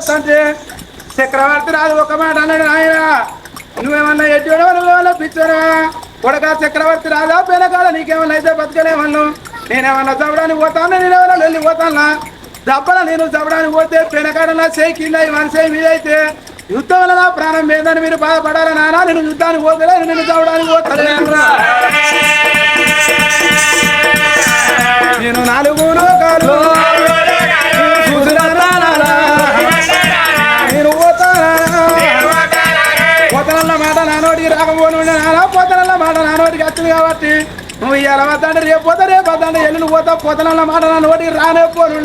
వస్తుంటే చక్రవర్తి రాదు ఒక మాట అన్నాడు ఆయన నువ్వేమన్నా ఎడ్డోడో నువ్వేమన్నా పిచ్చోడా? కొడక చక్రవర్తి రాదా పిల్లకాల నీకేమన్నా అయితే బతకలేమన్ను నేనేమన్నా చవడానికి పోతాను? నేనేమన్నా వెళ్ళి పోతానా? దప్పన నేను చవడానికి పోతే పెనకాడ నా చేయి కింద మనసే మీద అయితే యుద్ధం వల్ల నా ప్రాణం మీదని మీరు బాధపడాలి నాన్న నేను యుద్ధానికి పోతలే నేను చవడానికి పోతాను నేను నాలుగు లోకాలు నోటికి రాకపోను నానా మాట నా నోటికి వచ్చింది కాబట్టి. నువ్వు ఇవాళ వద్దంటే రేపు పోతా రేపు వద్దంటే ఎల్లుండి పోతా పోతానన్న మాట నా నోటికి రానే పోను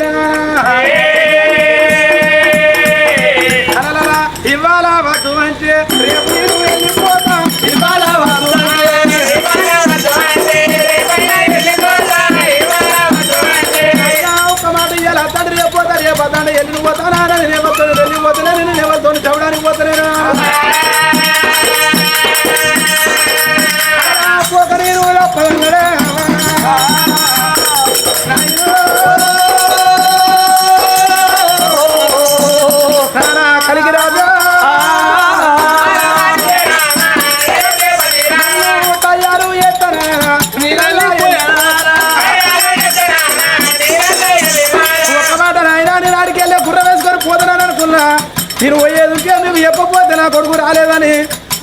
నేను పోయేదికే నువ్వు చెప్పపోతే నా కొడుకు రాలేదని.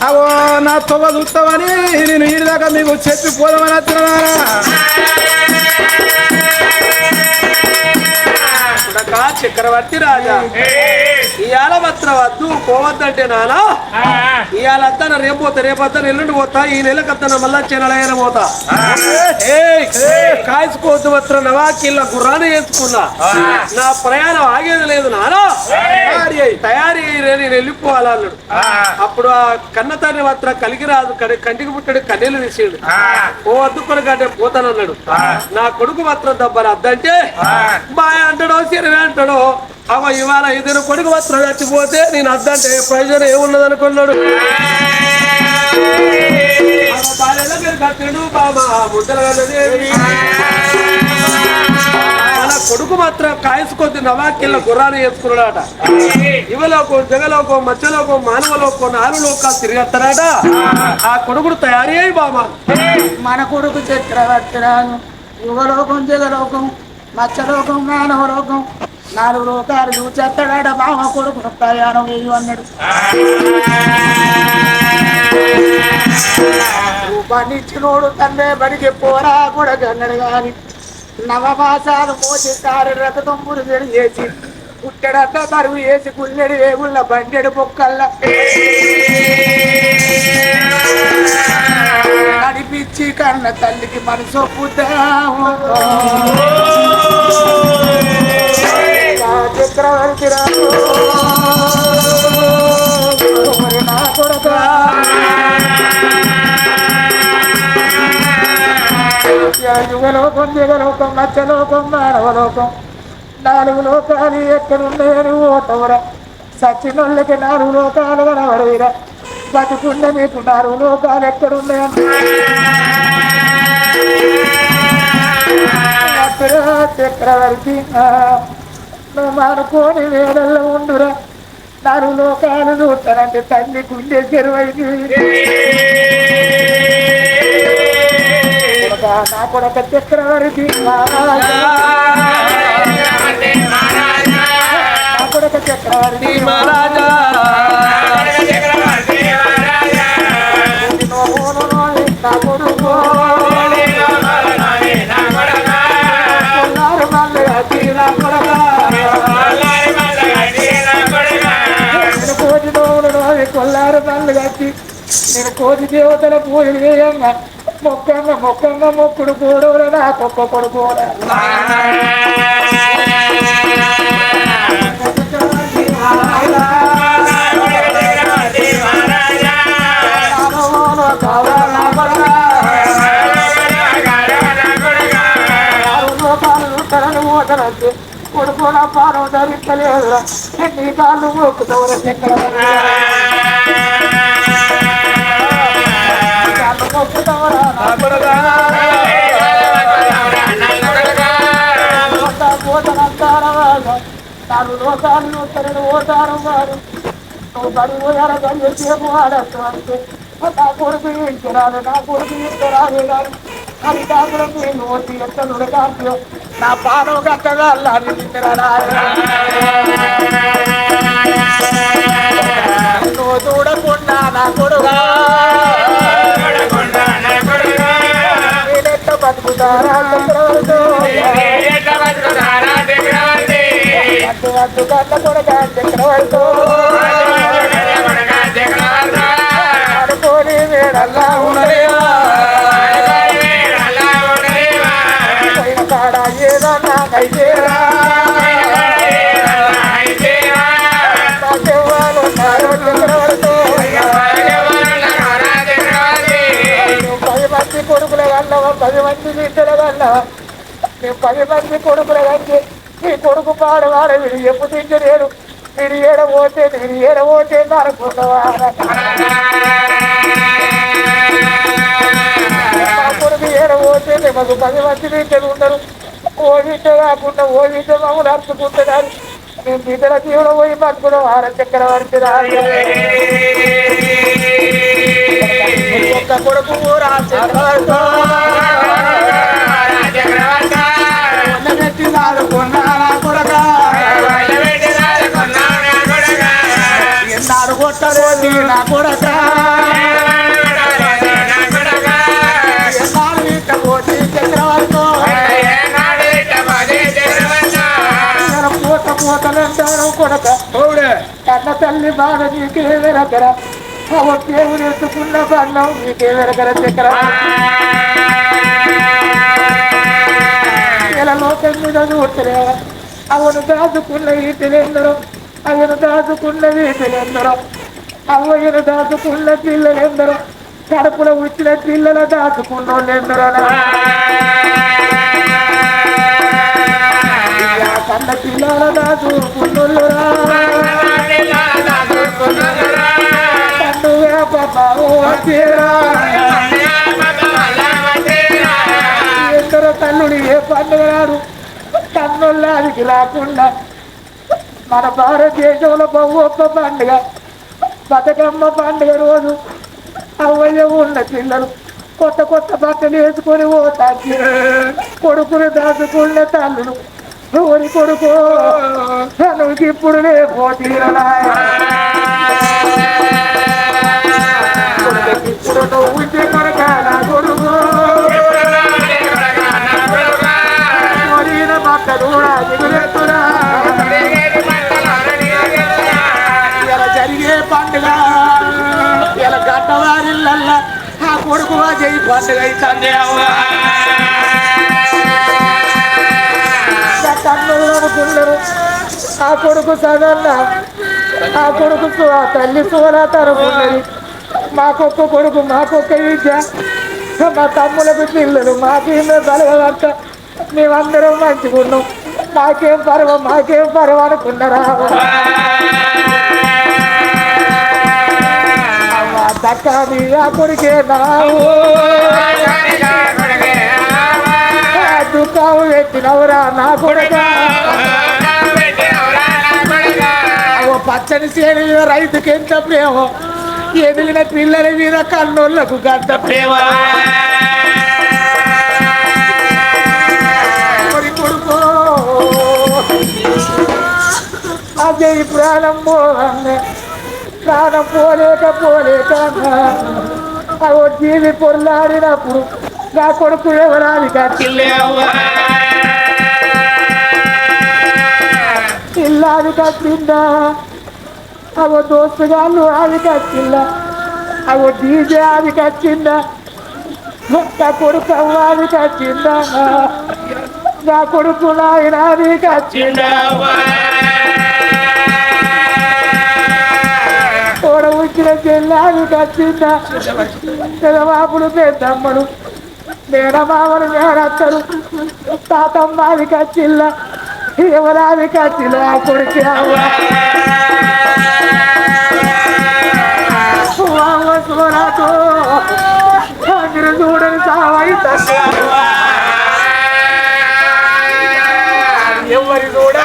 అవో నా తొవ్వ చూస్తావని నేను ఈడి దాకా మీకు చెప్పి పోదామని వచ్చినా కొడకా చక్రవర్తి రాజా. ఇవాళ మాత్రం వద్దు పోవద్దంటే నానా. ఇవాళ అత్తన రేపు పోతా రేపు అత్తన ఎల్లుండి పోతా ఈ నెలకు అత్తన మళ్ళా చెనలైన పోతా. ఏయ్, కాల్చుకోవద్దు మాత్రం నవాకిళ్ళ గుర్రాన్ని వేసుకున్నా. నా ప్రయాణం ఆగేది లేదు నానా. తయారీ అయ్యి తయారీ అయ్యి నేను వెళ్ళిపోవాలా అన్నాడు. అప్పుడు ఆ కన్న తండ్రి మాత్రం కలిగి రాదు కంటికి పుట్టాడు కన్నీళ్ళు తీసాడు. ఓ అద్దుకొని కంటే పోతానన్నాడు. నా కొడుకు మాత్రం దబ్బర అద్దంటే బాయ్ అంటాడో సిరివే అంటాడో అవ ఇవాళ ఇద్దరు కొడుకు మాత్రం చచ్చిపోతే నేను అద్దంటే ప్రయోజనం ఏమున్నది అనుకున్నాడు అవ కొడుకు మాత్రం కాయసుకొద్ది నవాకిళ్ళ గుర్రాన్ని వేసుకున్నాడట. యువలోకం జగలోకం మధ్యలోకం మానవలోకం నాలుగు లోకాలు తిరిగేస్తాడట ఆ కొడుకుడు తయారీ అయ్యి బాబా మన కొడుకు చక్రవర్తి రాను. యుగలోకం జగలోకం మత్స్యలోకం మానవలోకం. నాలుగు లోకాలు చూచేస్తాడ మామ కొడుకు ప్రయాణం వేయు అన్నాడు. రూపాన్నిచ్చినోడు తండ్రి బడికి పోరా కూడా అన్నాడు గాని నవమాసాలు మోసిస్తారు రథతంబులు చెడు చేసి పుట్టడంతా బరువు వేసి గుల్లెడు వేగుళ్ళ బండెడు పొక్కల్లా నడిపించి కన్న తల్లికి మనసు ఒప్పుతాము చక్రవర్తి రాజు. నా కొడుక. యుగలోకం జగలోకం మత్స్యలోకం మానవలోకం. నాలుగు లోకాలు ఎక్కడున్నాయని ఓటవరా. సచ్చినోళ్ళకి నాలుగు లోకాలు కనబడవిరా. బతుకుండే మీకు నాలుగు లోకాలు ఎక్కడున్నాయని. చక్రవర్తి ఆ, నువ్వు అనుకోని వేళల్లో ఉండురా. నాలుగు లోకాలు చూస్తానంటే తల్లి గుండె చెరువైంది. నా కొడక చక్రవర్తి. నా కొడక చక్రవర్తి మహారాజా. నేను కోటి దేవతల పూజలు వేయంగా మొక్కంగా మొక్కంగా మొక్కుడు కోడోరా నా కొక్క కొడుకోరా కొడుకోనా పానం ధరించలేదురా. నీ కాళ్ళు మొక్కుతావురా చక్రవర్తి కాళ్ళు మొక్కుతావురా నా పోతనంతారా వారు నువ్వు బడి కానీ సేపు నా కొడుకు ఇంటిరాదు నా కొడుకు ఇంటిరాదు అది నేను వచ్చి ఎత్తనుడు నా పాదం కట్టగా అల్లాడి చూడకుండా నా కొడుగా చక్రవర్తి పది మంది బిడ్డల కన్నా మీ పది మంది కొడుకుల కంటే నీ కొడుకు పాడవాడు వీడు ఎప్పుడు తింటలేడు వీడు ఏడబోతే వీడు ఏడబోతే పోతే అనుకుంటావా నా కొడుకు ఏడ మాకు పది మంది బిడ్డలు ఉండరు. ఓ బిడ్డ కాకుండా ఓ బిడ్డ మమ్మల్ని అరుచుకుంటున్నారు. మేము బిడ్డల తీవ్ర పోయి బతుకున్నాం ఆర చక్రవర్తి రాజు. ఒక్క కొడుకు ఊరా చక్రవర్తి ఉన్నదెత్తి నాలుగున్నా నా కొడక ఎన్నాడు నా కొడక పూత పూతలంటారు కొడక కన్న తల్లి బాధ నీకే వెరకర దేవుడు ఎత్తుకున్న బంధం నీకే వెరకర చక్రవర్తి ఇలా లోకం మీద చూడలేవా అవును దాచుకున్న వీటిలెందరో అవును దాచుకున్న వీటిలెందరో అవ్వయ్యను దాచుకున్న పిల్లలెందరో కడుపులో వచ్చిన పిల్లల దాచుకున్న వాళ్ళెందరో కన్న పిల్లల దాచుకున్నోళ్ళురా ఇద్దరు ఎందరో తల్లుడు ఏ పండుగ రాడు కన్నుల్లాదికి రాకుండా మన భారతదేశంలో బహుగొప్ప పండుగ బతుకమ్మ పండుగ రోజు అవ్వయ్య ఉన్న పిల్లలు కొత్త కొత్త బట్టలు వేసుకొని పోతాకి కొడుకులు దాచుకున్న తల్లులు ఎవరి కొడుకు తనకి ఇప్పుడు లేకపోతీరా కొడుకు. మొరీన పండుగ. ఆ కొడుకు జై అవుతుంది కన్నులు ఆ కొడుకు సదన్న ఆ కొడుకు ఆ తల్లి సోనా తరపున్నది. మాకొక్క కొడుకు మాకొక్క విద్య మా తమ్ములకు పిల్లలు మాకేమో బలగలంట మేమందరం మంచిగున్నాం మాకేం పర్వ మాకేం పర్వ అనుకున్నారా? ఆ కొడుకే నావు దుఃఖం పెట్టినవురా నా కొడుక? పచ్చని చేను రైతుకి ఎంత ప్రేమ. ఎదిలిన పిల్లల మీద కన్నోళ్ళకు గంట ప్రేమ. కొడుకో. అదే ప్రాణం పోవన్నే ప్రాణం పోలేక పోలేక అవో జీవి పొల్లాడినప్పుడు నా కొడుకు ఎవరాలి ఇల్లాది కట్టిందా అవో దోస్తుగాళ్ళు అది కచ్చిందా అవో డీజే అది కచ్చిందా నా కొడుకు అవ్వాలి కచ్చిందా నా కొడుకు నాయన అది కచ్చిందా తోడ వచ్చిన చెల్లాది కచ్చిందా పెదవాపుడు పెద్దమ్మడు మేనమామలు మేనత్తరు తాతమ్మాది కచ్చిల్లా ఎవరాది కచ్చిల్ల ఆ కొడుకు సోనాతో మీరు చూడని సావై ఎవరి చూడని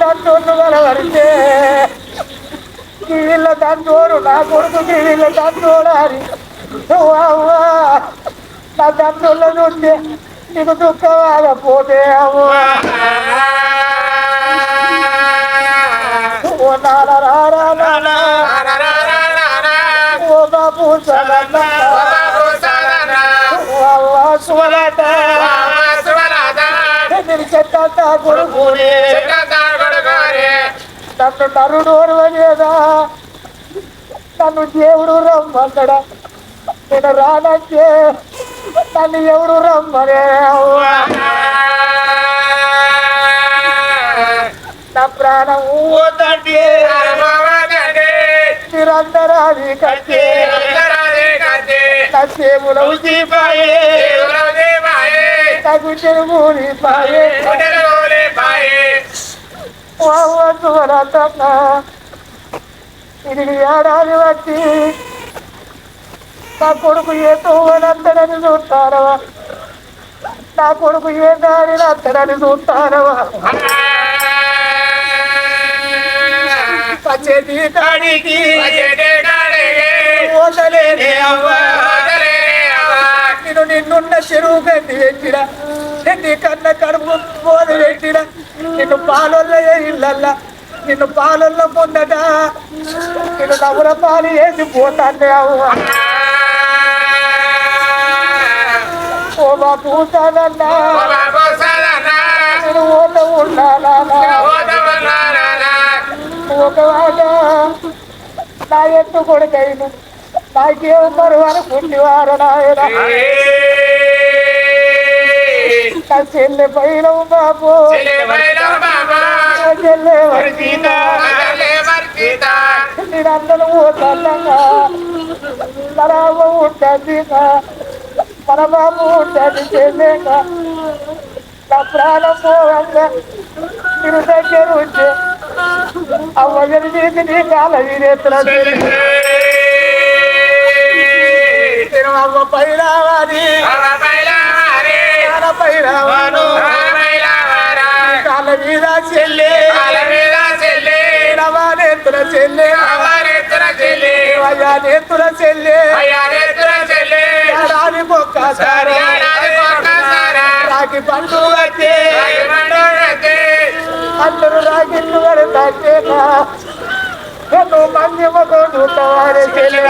తండ్రులు కలవరితే వీళ్ళ తండ్రోడు నా కొడుకు వీళ్ళ తండ్రోడు అని అవ్వా నా తండ్రుల చూస్తే నీకు దుఃఖం పోతే అవ్వా ఓ నాన్న రారా నాన్న ఓ బాబు సలన్న ఓ అవ్వ సువలట నేను చెత్త కొడుకునే. నన్ను నరుడు లేదా నన్ను దేవుడు రమ్మన్నాడా? నేను రానంటే నన్ను ఎవడు రమ్మనే. నా ప్రాణం ఊదండి మీరందరూ అది కట్టే. నా సేములు దీపాయే. నా గుండెలు మూడిపాయే సువరతన్న ఇది ఏడాది వచ్చి నా కొడుకు ఏ తోవనంతడని చూస్తారవా? నా కొడుకు ఏ దారి అత్తడని చూస్తారవా? పచ్చేది కాడికి వదలేనే అవ్వా. నేను నిన్నున్న చెరువు గడ్డి పెట్టిన నీ కన్న కడుపు పోదు పెట్టిన. నిన్ను పాలల్లో ఇళ్ళల్లా నిన్ను పాలల్లో పొందట. నిన్ను నవ్వుల పాలు వేసి పోతాండే అవ్వ. ఓ మా పూసానన్నా నేను ఓట ఉండాలా? ఒకవాట నా ఎత్తు కొడుకైను. నాకేం మరువు అనుకుంటేవారు నాయన? చెల్లె పైన బాబు. చెల్లె మీరందరూ పోతాగా అమ్మ ఉంటుంది మన బాబు ఉంటుంది చెల్లేక నా ప్రాణం పోవంగా మీరు దగ్గర ఉంటే అవ్వ జరిగింది నీ కాల వీరేతులు నేను అవ్వ పైరావాని నాన్న పైరావాను కాల మీద చెల్లె. రవాణేతుల చెల్లి. చెల్లె చెల్లి. చెల్లె రాని ఒక్కసారి రాకి పండు వచ్చే అందరూ రాగిళ్ళు కడతాంటే ఎన్నో మంది మొగోడు వారే చెల్లె.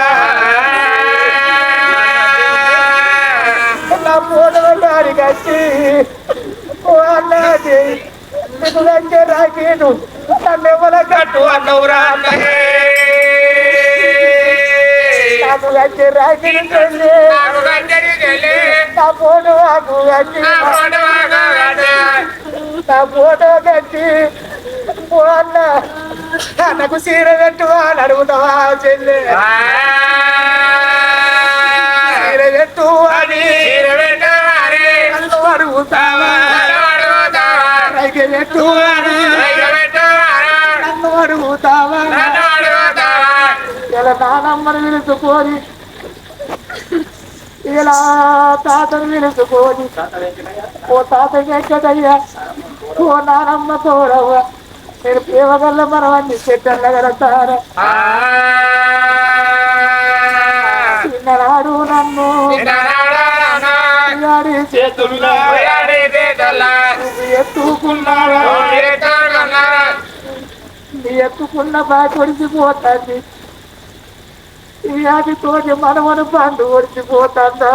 నా ఫోటో గారి కట్టి అన్నది దగ్గర రాకేను నన్ను ఎవర కట్టు అన్నవురా నాకు దగ్గర రాకిని నా ఆకు నా అన్న నాకు సీర పెట్టువా అని అడుగుతావా చెల్లి? పెట్టు అని అడుగుతావా? పెట్టు అని నన్ను అడుగుతావా? ఇలా నానమ్మని పిలుచుకొని ఇలా తాతను పిలుచుకొని ఓ తాతకి ఎక్కదయ్యా ఓ నానమ్మ తోడవ్వ? నేను ప్రేమగల్ల మనవన్ని చెట్టల్ల కడతారా? చిన్ననాడు నన్ను చేతుల్లో నువ్వు ఎత్తుకున్నావా? నీ ఎత్తుకున్న బాగా మనమను పండు ఒడిచిపోతుందా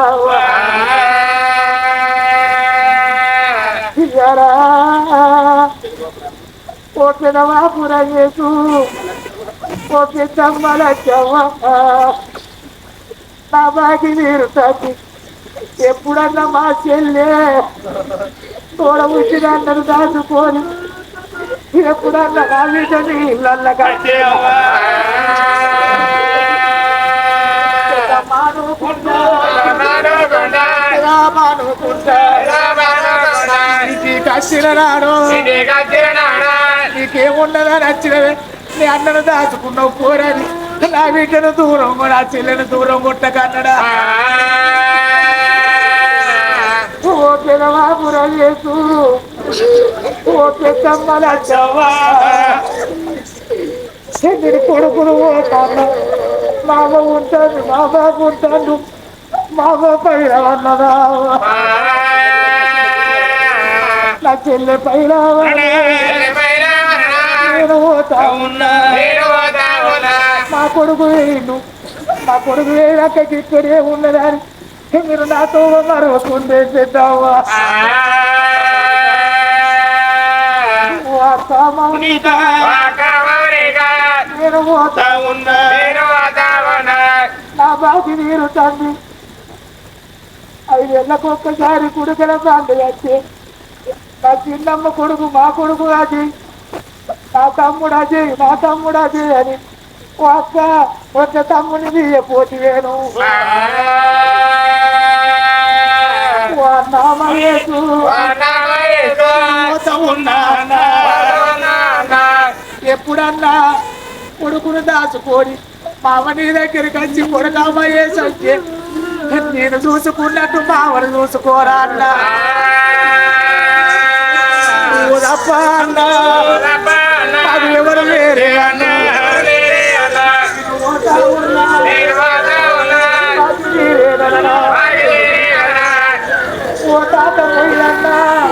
ఓ పినవాపుర యేసు ఓ పెద్దమ్మల చెవ్వ నా బాకి తీరుతుంది ఎప్పుడన్నా మా చెల్లె తోడ వచ్చిన అందరు దాచుకొని ఎప్పుడన్నా నా వీటని ఇళ్ళ కట్టే మానుకుంటా మానుకుంటా నీకు కచ్చిన నాడు నీకేమున్నదా నచ్చినవే నీ అన్నను దాచుకున్నావు పోరని. నా బిడ్డను దూరం నా చెల్లెను దూరం కొట్టకన్నడా ఓ యేసు. ఓ పెద్దమ్మ లచ్చవ్వా చెల్లిని కొడుకులు పోతాను మామ ఉంటాను మా బాబు ఉంటాను మా పైన అన్నదా నా చెల్లె పైన నేను పోతా ఉన్నా మా కొడుకు వేయండు మా కొడుకు వేయక ఇక్కడే ఉన్నదని మీరు నాతో మరవకుండే పెద్దావా నేను పోతా ఉన్నా. నా బాకి నీరు తండ్రి. ఐదేళ్ళకు ఒక్కసారి కొడుకుల పండుగ వచ్చి నా చిన్నమ్మ కొడుకు మా కొడుకు అది. నా తమ్ముడు అది నా తమ్ముడు అది అని అక్క ఒక తమ్ముని తీయపోతి వేను ఓ నామయేసు ఎప్పుడన్నా కొడుకును దాచుకొని మామ నీ దగ్గరికి వచ్చి కొడుకామయ్యేసి వచ్చి నేను చూసుకున్నట్టు మామను చూసుకోరా అన్నా. ఎవరు వేరే అన్నా.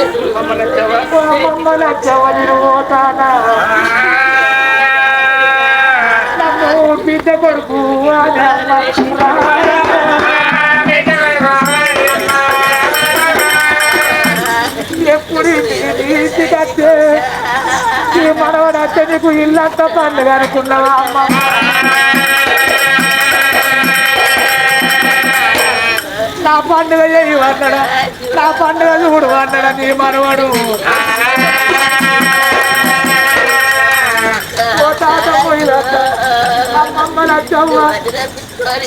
పోయినన్నా ఓ అమ్మమ్మ పోతానా నన్ను బిడ్డ కొడుకు ఎప్పుడు ఇంటికత్తే ఈ మనవడత్తే నీకు ఇల్లంతా పండుగ అనుకున్నావా అమ్మ నా పండుగ చేయమన్నాడా నా పండుగ చూడు అన్నాడా నీ మనవాడు? ఓ తాత పోయినట్ట అమ్మమ్మ నచ్చమ్మ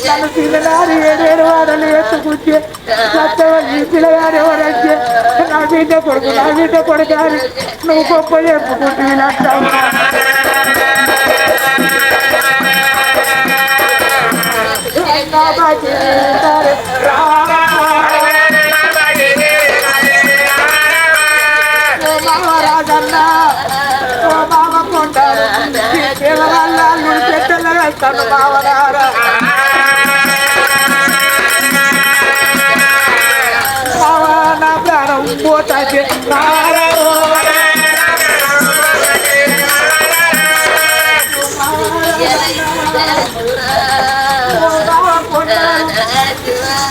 నన్ను పిల్లగాని ఏడేడు వాడలు ఎత్తుకుంటే సత్యవల్లి పిల్లగాని ఎవరంటే నా బిడ్డ కొడుకు నా బిడ్డ కొడుకు అని నువ్వు గొప్ప చెప్పుకుంటే ప్రాణం పోతాది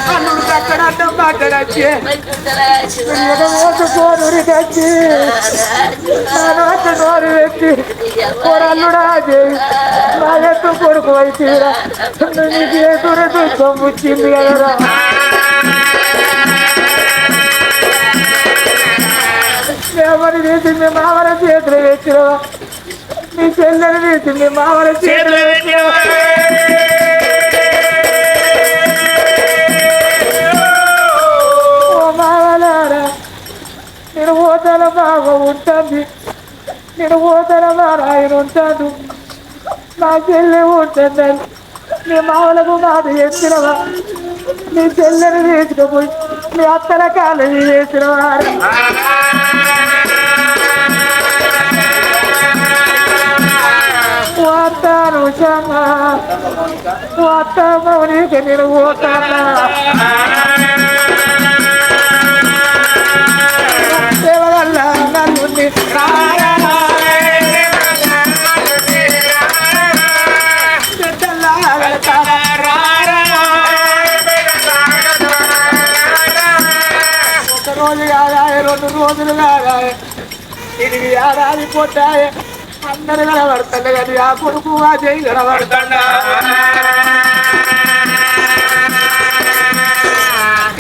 అన్నుడు మాట్లాడచ్చి ఓటు తెచ్చి నోరు పెట్టి నా ఎత్తు కొడుకు అయితేరా నీకు ఎదురు దుఃఖం వచ్చింది కదరా ఎవరి వేసి మీ మామల చేతులు పెట్టినవా మీ చెల్లెని వేసి మీ మామల చేతులు పెట్టినవా ఓ మామలారా నేను ఓతల బాగా ఉంటుంది. నేను ఓతల బాగా ఆయన ఉంటాడు నా చెల్లె ఉంటుందని మీ మామలకు మాట ఎత్తినవా మీ చెల్లెని వేసుకపోయి మీ అత్తల కాలం వేసినవా? పోతాను సంగా పోతాము రోజు రెండు రోజులు కాదా ఇది ఏడాది పోతాయే అందరు కనబడతాడు కానీ ఆ కొడుకు ఆ చేయి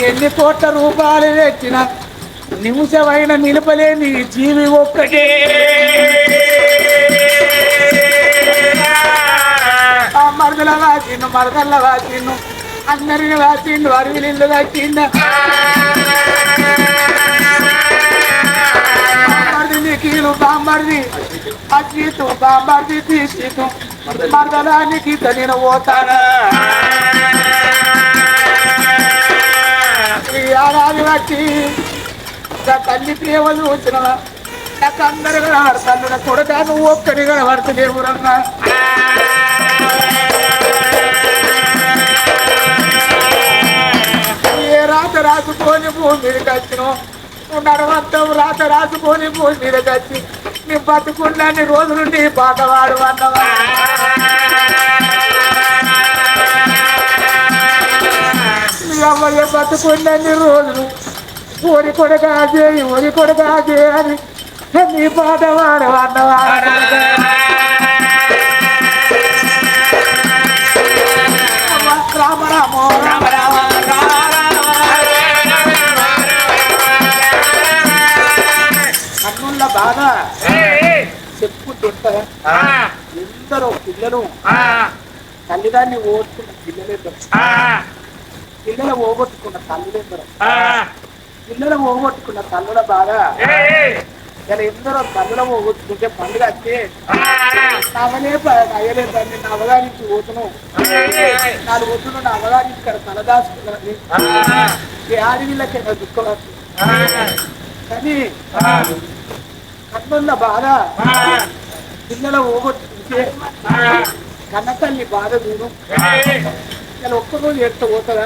ఎన్ని కోట్ల రూపాయలు తెచ్చిన నిమిషమైన నిలపలేని జీవి ఒక్కటే. ఆ మరదల వాచిను మరదల్ల వాచిను అందరిని వాచిండు అరువిలిల్లు కట్టిండు కిలు బాంబర్ది అజీతు బాంబర్ది తీసితు మర్దలానికి తగిన పోతానా ఈ ఏడాది వచ్చి ఇంకా తల్లి ప్రేమ చూసినవా నాకు అందరు కనబడతాను నా కొడుక నువ్వు ఒక్కడి కనబడతలేవు రన్నా ఏ రాత రాసుకొని భూమి మీదకి వచ్చినావు నువ్వు నడవంతం రాత రాసుకొని భూమి మీదకి వచ్చి నీ బతుకున్నాన్ని రోజులు నీ పాటవాడు అన్నవా? నీ అమ్మయ్య బతుకున్నన్ని రోజులు ఊరి కొడుక చేయి ఊరి కొడుక చేయని నీ పాటవాడు అన్నవా? కన్నుల బాధ చెప్పుకుంటుంటా ఎందరో పిల్లలు తల్లిదాన్ని ఓడుకున్న పిల్లలేద్దరు పిల్లలు ఓగొట్టుకున్న తల్లులేద్దరు పిల్లలు ఓగొట్టుకున్న తల్లుల బాధ. ఇలా ఎందరో తల్లుల ఓగొట్టుకుంటే పండుగ వచ్చి నవలే అయ్యలే తండ్రి నా అవగారించి పోతున్నావు నాలుగు వద్దులు నా అవగారించి ఇక్కడ తలదాచుకున్నది ఈ ఆడవిళ్ళకి దుఃఖం వస్తుంది? కానీ కన్నున్న బాధ. పిల్లల ఊగొట్టుకుంటే కన్నతల్లి బాధ చూడు ఇలా ఒక్కరోజు ఎట్ట పోతారా?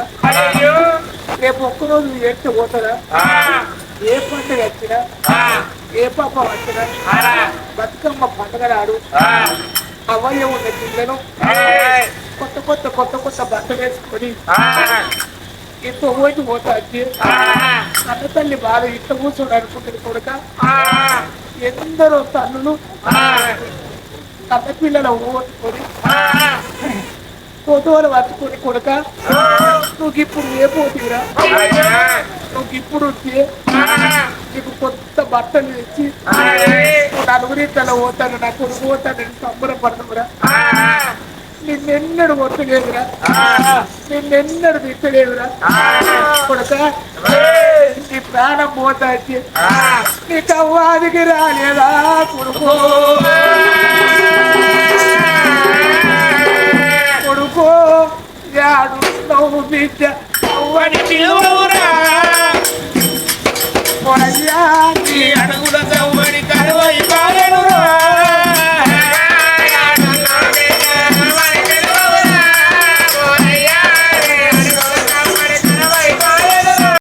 రేపు ఒక్కరోజు ఎట్ట పోతారా? ఏ పండుగ వచ్చినా ఏ పాప వచ్చినా బతుకమ్మ పండుగ నాడు అవయ్య ఉన్న పిల్లలు కొత్త కొత్త కొత్త కొత్త బట్టలు వేసుకొని ఇంత పోయి పోతా అంటే కన్న తల్లి బాధ ఇంత కూర్చోడు అనుకుంటుంది కొడుక. ఎందరో తల్లులు పిల్లల ఓటుకొని ఫోటోలు పట్టుకొని కొడుక నువ్వు ఇప్పుడు ఏ పోతీరా నువ్వు ఇప్పుడు వచ్చి నీకు కొత్త బట్టలు తెచ్చి నువ్వు నలుగురి తల పోతాను నా కొడుకు పోతాను సంబరపడదురా నిన్నెన్నడు ఒత్తలేదురా నిన్నెన్నడు తిట్టలేదురా కొడక నీ ప్రాణం పోతాచి నీ కవ్వాదికి రాలేదా కొడుకో? కొడుకో యాడు నవ్వు బిడ్డ అవ్వని పిలువురా. కొడయ్యా నీ అడుగుల కవ్వని కరువై కాలేనురా